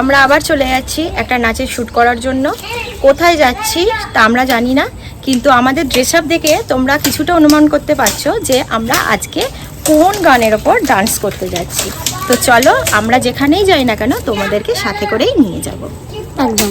আমরা আবার চলে যাচ্ছি একটা নাচের শ্যুট করার জন্য। কোথায় যাচ্ছি তা আমরা জানি না, কিন্তু আমাদের ড্রেস আপ দেখে তোমরা কিছুটা অনুমান করতে পারছ যে আমরা আজকে কোন গানের ওপর ডান্স করতে যাচ্ছি। তো চলো আমরা যেখানেই যাই না কেন তোমাদেরকে সাথে করেই নিয়ে যাব। একদম।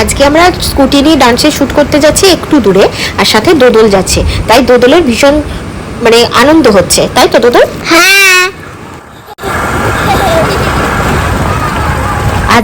আজকে আমরা স্কুটি নিয়ে ডান্সে শ্যুট করতে যাচ্ছি একটু দূরে, আর সাথে দোদল যাচ্ছে। তাই দোদলের ভীষণ মানে আনন্দ হচ্ছে। তাই তো দোদল? হ্যাঁ।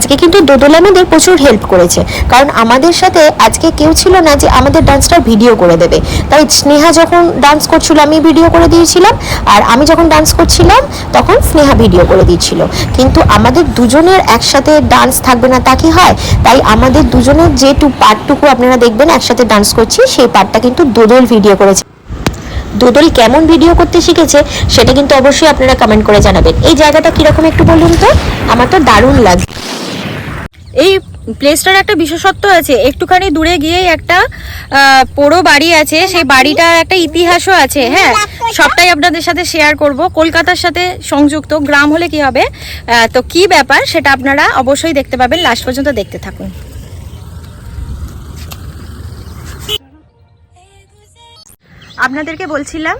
আজকে কিন্তু দোদল আমাদের প্রচুর হেল্প করেছে। কারণ আমাদের সাথে আজকে কেউ ছিল না যে আমাদের ডান্সটা ভিডিও করে দেবে। তাই স্নেহা যখন ডান্স করছিল, আমি ভিডিও করে দিয়েছিলাম। আর আমি যখন ডান্স করছিলাম, তখন স্নেহা ভিডিও করে দিয়েছিল। কিন্তু আমাদের দুজনের একসাথে ডান্স থাকবে না তা কি হয়? তাই আমাদের দুজনের যে টু পার্টটুকু আপনারা দেখবেন, একসাথে ডান্স করছি, সেই পার্টটা কিন্তু দোদল ভিডিও করেছে। দোদল কেমন ভিডিও করতে শিখেছে, সেটা কিন্তু অবশ্যই আপনারা কমেন্ট করে জানাবেন। এই জায়গাটা কীরকম একটু বলুন তো? আমার তো দারুণ লাগে এই প্লেসটার একটা বিশেষত্ব আছে, একটুখানি দূরে গিয়েই একটা পোড়ো বাড়ি আছে, সেই বাড়িটার একটা ইতিহাসও আছে হ্যাঁ? সবটাই আপনাদের সাথে শেয়ার করব। কলকাতার সাথে সংযুক্ত, গ্রাম হলে কি হবে? তো কি ব্যাপার সেটা আপনারা অবশ্যই দেখতে পাবেন লাস্ট পর্যন্ত দেখতে থাকুন। আপনাদেরকে বলছিলাম,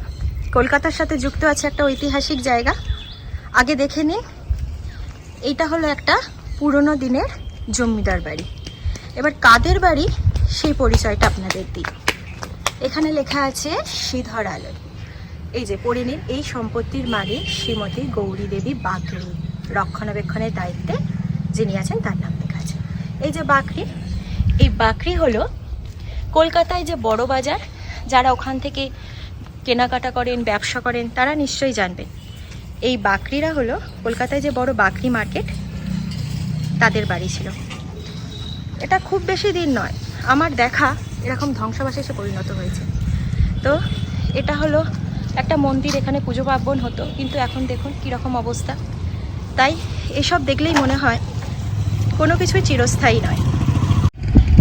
কলকাতার সাথে যুক্ত আছে একটা ঐতিহাসিক জায়গা। আগে দেখে নিন এইটা হলো একটা পুরনো দিনের জমিদার বাড়ি। এবার কাদের বাড়ি সেই পরিচয়টা আপনাদের দিই। এখানে লেখা আছে শ্রীধর আলয় এই যে, পড়ে নিন, এই সম্পত্তির মালিক শ্রীমতী গৌরী দেবী বাকরি। রক্ষণাবেক্ষণের দায়িত্বে যিনি আছেন, তার নাম লেখা আছে। এই যে বাকরি, এই বাকরি হলো কলকাতায় যে বড় বাজার, যারা ওখান থেকে কেনাকাটা করেন, ব্যবসা করেন, তারা নিশ্চয়ই জানবেন। এই বাকরিরা হলো কলকাতায় যে বড় বাকরি মার্কেট তাদের বাড়ি ছিল। এটা খুব বেশি দিন নয়। আমার দেখা এরকম ধ্বংসাবাসে পরিণত হয়েছে। তো এটা হলো একটা মন্দির এখানে পুজো পার্বণ হতো। কিন্তু এখন দেখুন কীরকম অবস্থা। তাই এসব দেখলেই মনে হয় কোনো কিছুই চিরস্থায়ী নয়।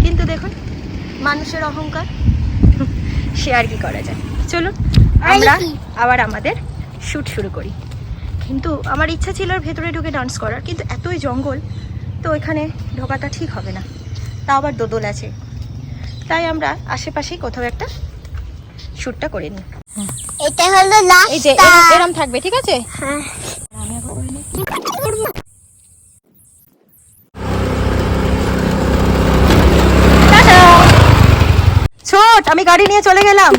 কিন্তু দেখুন মানুষের অহংকার সে আর কি করা যায়? চলুন আমরা আবার আমাদের শ্যুট শুরু করি। কিন্তু আমার ইচ্ছা ছিল ভেতরে ঢুকে ডান্স করার কিন্তু এতই জঙ্গল তো এখানে ঢোকাটা ঠিক হবে না। তাও আবার দোদল আছে। তাই আমরা আশেপাশেই কোথাও একটা শ্যুটটা করে নিই। এটা হলো লাস্ট এই যে এরম- থাকবে ঠিক আছে? ছোট আমি গাড়ি নিয়ে চলে গেলাম।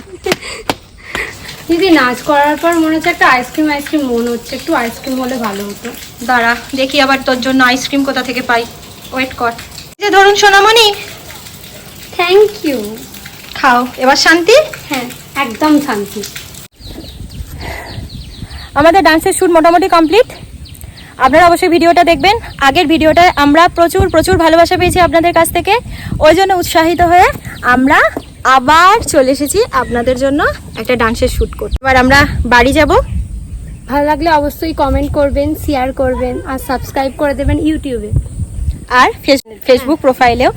দিদি নাচ করার পর মনে হচ্ছে একটা আইসক্রিম আইসক্রিম মনে হচ্ছে। একটু আইসক্রিম হলে ভালো হতো। দাঁড়া দেখি আবার তোর জন্য আইসক্রিম কোথা থেকে পাই। ওয়েট কর। যে ধরুন সোনামণি। থ্যাংক ইউ খাও। এবার শান্তি? হ্যাঁ একদম শান্তি। আমাদের ডান্সের শ্যুট মোটামুটি কমপ্লিট। আপনারা অবশ্যই ভিডিওটা দেখবেন। আগের ভিডিওটা আমরা প্রচুর প্রচুর ভালোবাসা পেয়েছি আপনাদের কাছ থেকে। ওই জন্য উৎসাহিত হয়ে আমরা আবার চলে এসেছি আপনাদের জন্য একটা ডান্সের শ্যুট করতে। এবার আমরা বাড়ি যাব। ভালো লাগলে অবশ্যই কমেন্ট করবেন শেয়ার করবেন আর সাবস্ক্রাইব করে দেবেন ইউটিউবে আর ফেস- ফেসবুক প্রোফাইলেও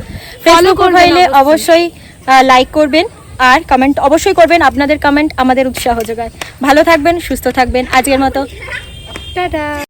ফেসবুক করবেন প্রোফাইলে অবশ্যই। অবশ্যই লাইক করবেন আর কমেন্ট অবশ্যই করবেন। আপনাদের কমেন্ট আমাদের উৎসাহ যোগায়। ভালো থাকবেন সুস্থ থাকবেন। আজকের মতো। টাটা।